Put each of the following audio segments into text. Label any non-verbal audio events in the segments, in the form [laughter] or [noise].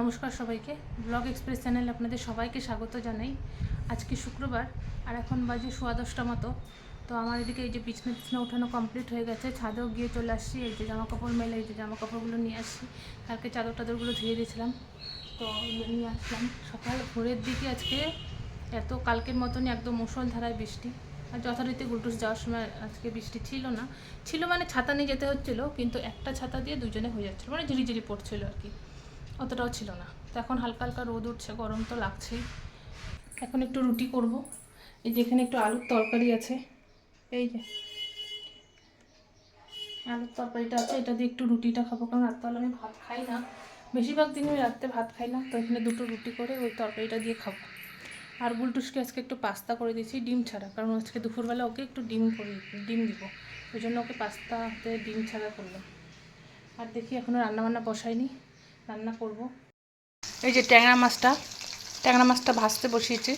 নমস্কার সবাইকে। Blog express চ্যানেলে আপনাদের সবাইকে স্বাগত জানাই। আজকে শুক্রবার, আর এখন বাজে সোয়া দশটা মতো। তো আমার এদিকে এই যে বিছনা টিছনা ওঠানো কমপ্লিট হয়ে গেছে। ছাদেও গিয়ে চলে আসছি, এই যে জামা কাপড় মেলে, এই যে জামা কাপড়গুলো নিয়ে আসছি। কালকে চাদর টাদরগুলো ধুয়ে দিয়েছিলাম, তো নিয়ে আসলাম। সকাল ভোরের দিকে আজকে এত কালকের মতনই একদম মুষলধারায় বৃষ্টি। আর যথারীতি গুলটুস যাওয়ার সময় আজকে বৃষ্টি ছিল না। ছিল মানে ছাতা নিয়ে যেতে হচ্ছিল, কিন্তু একটা ছাতা দিয়ে দুজনে হয়ে যাচ্ছিল। মানে ঝিরিঝিরি পড়ছিলো আর কি। অতটাও ছিল না। তো এখন হালকা হালকা রোদ উঠছে, গরম তো লাগছেই। এখন একটু রুটি করব। এই যে এখানে একটু আলুর তরকারি আছে। এই যে আলুর তরকারিটা আছে, এটা দিয়ে একটু রুটিটা খাব, কারণ রাত্রেবেলা আমি ভাত খাই না। বেশিরভাগ দিন আমি রাত্রে ভাত খাই না, তো এখানে দুটো রুটি করে ওই তরকারিটা দিয়ে খাব। আর বুলটুসকে আজকে একটু পাস্তা করে দিয়েছি, ডিম ছাড়া, কারণ আজকে দুপুরবেলা ওকে একটু ডিম করে, ডিম দিব। ওই জন্য ওকে পাস্তাতে ডিম ছাড়া করলাম। আর দেখি এখনও রান্নাবান্না বসাইনি রান্না করব। এই যে ট্যাংরা মাছটা ট্যাংরা মাছটা ভাজতে বসিয়েছি।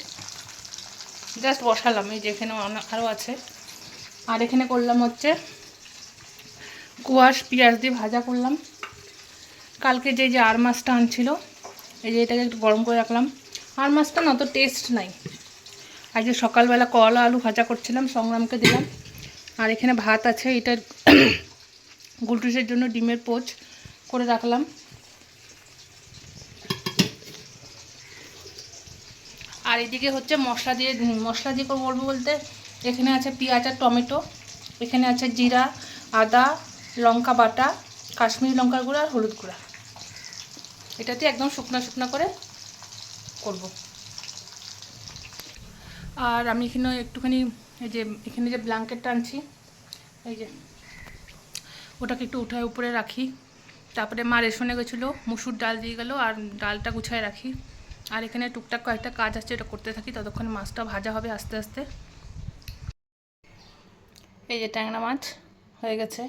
জাস্ট বসালাম, এই যে এখানে আরও আছে। আর এখানে করলাম হচ্ছে কুয়াশ পেঁয়াজ দিয়ে ভাজা করলাম। কালকে যে যে আর মাছটা আনছিল, এই যে এটাকে একটু গরম করে রাখলাম। আর মাছটা না, অত টেস্ট নাই। যে সকালবেলা কলা আলু ভাজা করছিলাম, সংগ্রামকে দিলাম। আর এখানে ভাত আছে, এটা [clears throat] গুলটুসের জন্য ডিমের পোচ করে রাখলাম। আর এদিকে হচ্ছে মশলা দিয়ে মশলা দিয়ে বলব বলতে এখানে আছে পেঁয়াজ আর টমেটো, এখানে আছে জিরা, আদা, লঙ্কা বাটা, কাশ্মীরি লঙ্কার গুঁড়া আর হলুদ গুঁড়া। এটাতে একদম শুকনো শুকনো করে করব। আর আমি এখানে একটুখানি এই যে, এখানে যে ব্ল্যাঙ্কেটটা আনছি, এই যে, ওটাকে একটু উঠায় উপরে রাখি। তারপরে মা রেশনে গেছিল, মুসুর ডাল দিয়ে গেলো, আর ডালটা গুছায় রাখি। আর এখানে টুকটাক কয়েকটা কাজ আছে, এটা করতে থাকি, ততক্ষণ মাছটা ভাজা হবে আস্তে আস্তে। এই যে ট্যাংরা মাছ হয়ে গেছে।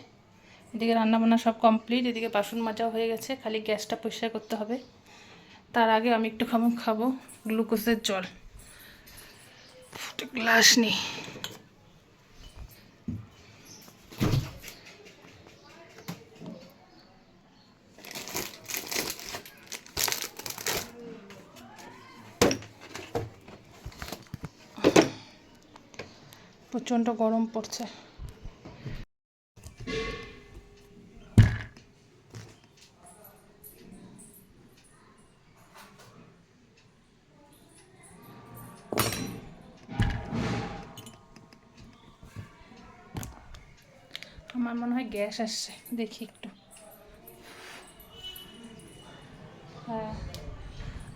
এদিকে রান্নাবান্না সব কমপ্লিট, এদিকে বাসন মাজাও হয়ে গেছে, খালি গ্যাসটা পরিষ্কার করতে হবে। তার আগে আমি একটু খাব খাব গ্লুকোজের জল। গ্লাস নিই। প্রচণ্ড গরম পড়ছে। আমার মনে হয় গ্যাস আসছে, দেখি একটু। হ্যাঁ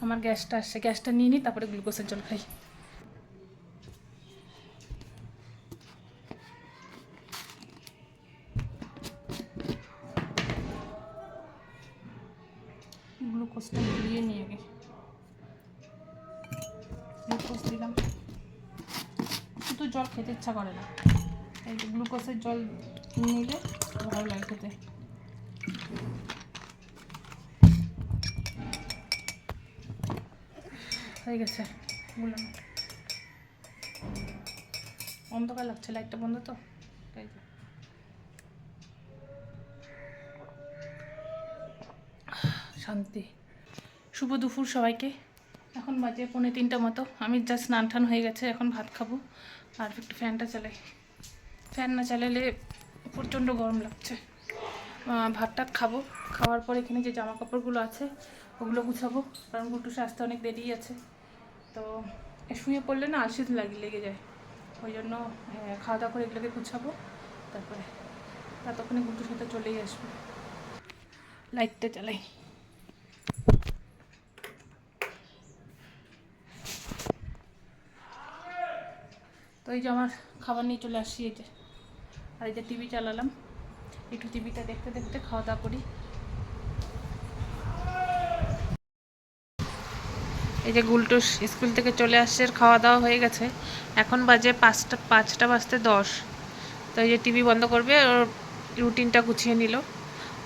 আমার গ্যাসটা আসছে, গ্যাসটা নিয়ে নিই তারপরে গ্লুকোজের জল খাই। গ্লুকোজ দিলাম শুধু জল খেতে ইচ্ছা করে না। এই গ্লুকোজের জল নিলে ভালো লাগে খেতে। হয়ে গেছে। বললাম অন্ধকার লাগছে, লাইটটা বন্ধ তো? তাই তো। শান্তি। শুভ দুপুর সবাইকে। এখন বাজে পৌনে তিনটা মতো। আমি জাস্ট স্নান টান হয়ে গেছে এখন ভাত খাব। আর একটু ফ্যানটা চালাই। ফ্যান না চালালে প্রচণ্ড গরম লাগছে। আহ, ভাত টাত খাব। খাওয়ার পর এখানে যে জামা কাপড়গুলো আছে ওগুলো গুছাবো। কারণ গুটুসে আসতে অনেক দেরি আছে। তো শুয়ে পড়লে না আলসিত লাগে লেগে যায়। ওই জন্য খাওয়া দাওয়া করে এগুলোকে গুছাবো। তারপরে ততক্ষণে গুটুর সাথে চলেই আসব। লাইটটা চালাই। তো এই যে আমার খাবার নিয়ে চলে আসছি, এই যে, আর এই যে টিভি চালালাম। একটু টিভিটা দেখতে দেখতে খাওয়া দাওয়া করি। এই যে গুলটুস স্কুল থেকে চলে আসছে খাওয়া দাওয়া হয়ে গেছে। এখন বাজে পাঁচটা পাঁচটা বাজতে দশ। তো এই যে টিভি বন্ধ করবে, ওর রুটিনটা গুছিয়ে নিল।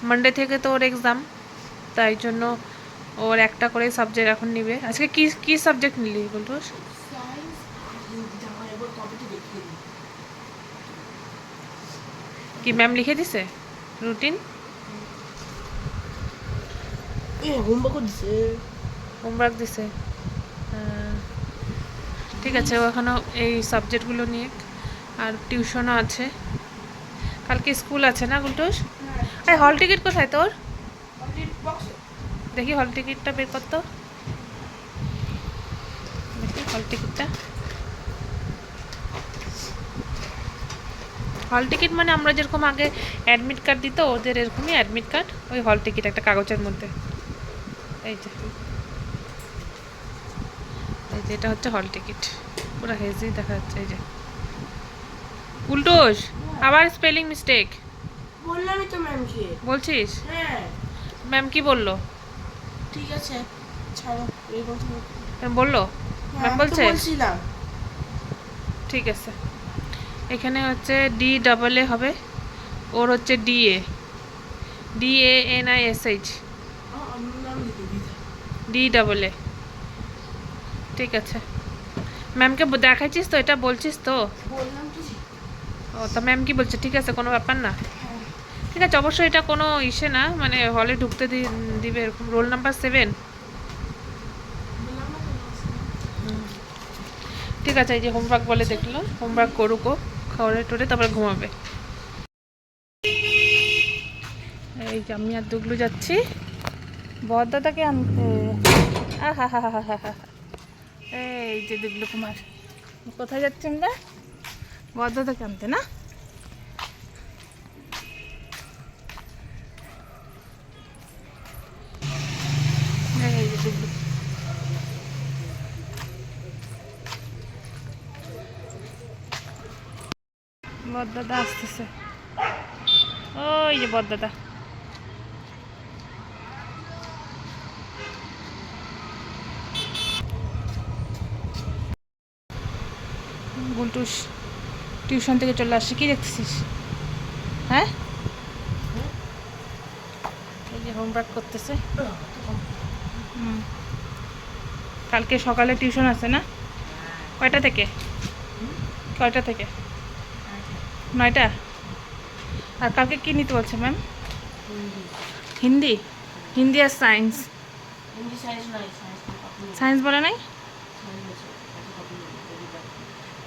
মানডে থেকে তো ওর এক্সাম তাই জন্য ওর একটা করে সাবজেক্ট এখন নিবে। আজকে কি কি সাবজেক্ট নিলি গুলটুস কি ম্যাম লিখে দিছে? রুটিন হোমওয়ার্ক দিছে। হোমওয়ার্ক দিছে। ঠিক আছে ও এখনও এই সাবজেক্টগুলো নিয়ে আর টিউশনও আছে। কালকে স্কুল আছে না গুলটুস? আরে হল টিকিট কোথায় তোর? দেখি হল টিকিটটা বের করতো দেখি হল টিকিটটা হল টিকিট মানে আমরা যেরকম আগে অ্যাডমিট কার্ড দিত ওদের এরকমই অ্যাডমিট কার্ড ওই হল টিকিট একটা কাগজের মধ্যে। এই যে। এই যে এটা হচ্ছে হল টিকিট পুরো হেজি দেখা যাচ্ছে এই যে। উল্টোস আবার স্পেলিং মিস্টেক বললামই তো ম্যামকে বলছিস? হ্যাঁ। ম্যাম কি বলল? ঠিক আছে ছাড়ো এই কথা ম্যাম বলল? হ্যাঁ, ম্যাম বলছে? বলছিলাম। ঠিক আছে। এখানে হচ্ছে ডি ডাবল এ হবে। ওর হচ্ছে D A D A N I S H D double A ঠিক আছে। ম্যামকে দেখাইছিস তো? এটা বলছিস তো? ও, তা ম্যাম কি বলছে? ঠিক আছে, কোনো ব্যাপার না। ঠিক আছে, অবশ্যই এটা কোনো ইসে না। মানে হলে ঢুকতে দিবে এরকম। রোল নাম্বার সেভেন ঠিক আছে, এই যে হোমওয়ার্ক বলে দেখল। হোমওয়ার্ক করুক ও। খাওয়ারে টোরে তারপরে ঘুমাবে। এই যে আমি আর দুগলু যাচ্ছি। বরদাদাকে আনতে। আহা হা হা হা হা এই যে দুগলু কুমার। কোথায় যাচ্ছি আমরা বরদাদাকে আনতে না এই যে দুগলু বদদাদা আসতেছে। ওই যে বদদাদা। গুলটুস টিউশন থেকে চলে আসছে। কি দেখতেছিস? হ্যাঁ? এই যে হোমওয়ার্ক করতেছে। হুম। কালকে সকালে টিউশন আছে না? কয়টা থেকে? কয়টা থেকে? নয়টা আর কালকে কী নিতে বলছে ম্যাম হিন্দি হিন্দি আর সায়েন্স সায়েন্স বলে নাই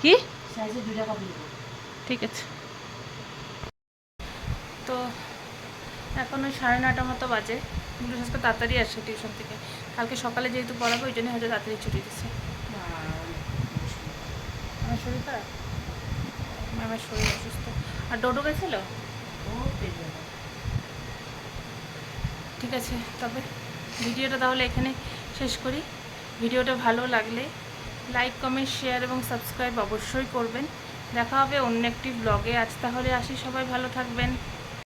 কি ঠিক আছে তো এখন ওই সাড়ে নটা মতো বাজে মুলু আজকে তাড়াতাড়ি আসে টিউশন থেকে কালকে সকালে যেহেতু পড়াবো ওই জন্য হয়তো তাড়াতাড়ি ছুটি দিচ্ছে আমার শরীর খারাপ ম্যামের শরীর অসুস্থ। আর ডোডো গেছিল? ঠিক আছে, তবে ভিডিওটা তাহলে এখানে শেষ করি। ভিডিওটা ভালো লাগলে লাইক, কমেন্ট, শেয়ার এবং সাবস্ক্রাইব অবশ্যই করবেন। দেখা হবে অন্য একটি ব্লগে আজ তাহলে আসি সবাই, ভালো থাকবেন।